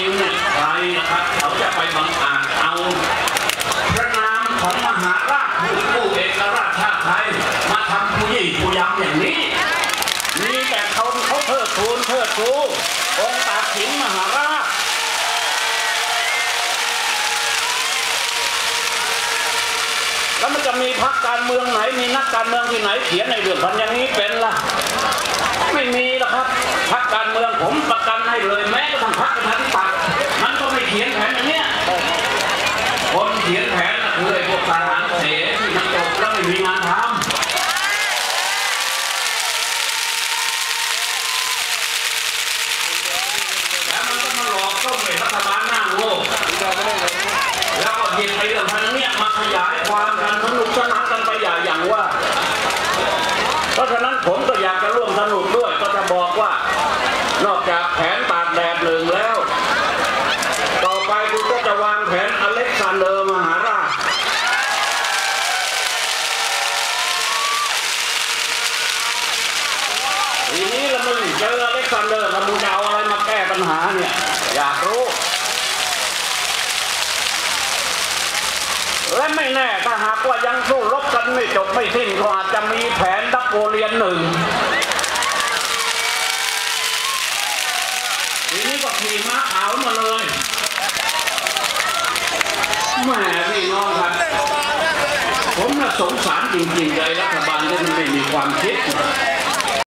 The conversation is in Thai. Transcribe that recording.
ริงใครนะครับเขาจะไปบังอาจเอา พระนามของมหาราชผู้ผู้เอกราชชาติไทยมาทำผู้ยี่ผู้ยำอย่างนี้ มีแต่เขาเขาเทิดทูนเทิดทูองค์ตากสินมหาราชแล้วมันจะมีพรรคการเมืองไหน มีนักการเมืองที่ไหนเขียนในเรื่องพันอย่างนี้เป็นล่ะ ไม่มีหรอกครับพรรค การเมืองผมประกันให้เลย แม้กระทั่งพรรคประชาธิปัตย์มันก็ไม่เขียนแผนอย่างเนี้ยคนเขียนแผนนะคือไอ้พวกทหารเสที่มันจบแล้วไม่มีงานทำแล้วมันก็มาหลอกต้มไอ้รัฐบาลหน้าโง่แล้วก็หยิบไอ้เรื่องพันนี้มาขยายความกันสนุกสนานกันไปอย่างอย่างว่า เพราะฉะนั้นผมก็อยากจะร่วมสนุกด้วย ก็จะบอกว่า นอกจากแผนตากแดดหนึ่งแล้ว ต่อไปคุณก็จะวางแผนอเล็กซานเดอร์มหาราช ทีนี้ละมึง เจออเล็กซานเดอร์ละมึงจะเอาอะไรมาแก้ปัญหาเนี่ย อยากรู้ และไม่แน่ถ้าหากว่ายังสู้รบกันไม่จบไม่สิ้นก็อาจจะมีแผนดักโปเลียนหนึ่งทีนี้ก็ขี่ม้าขาวมาเลยแหมพี่น้องครับผมน่ะสงสารจริงๆเลยรัฐบาลที่มันไม่มีความคิด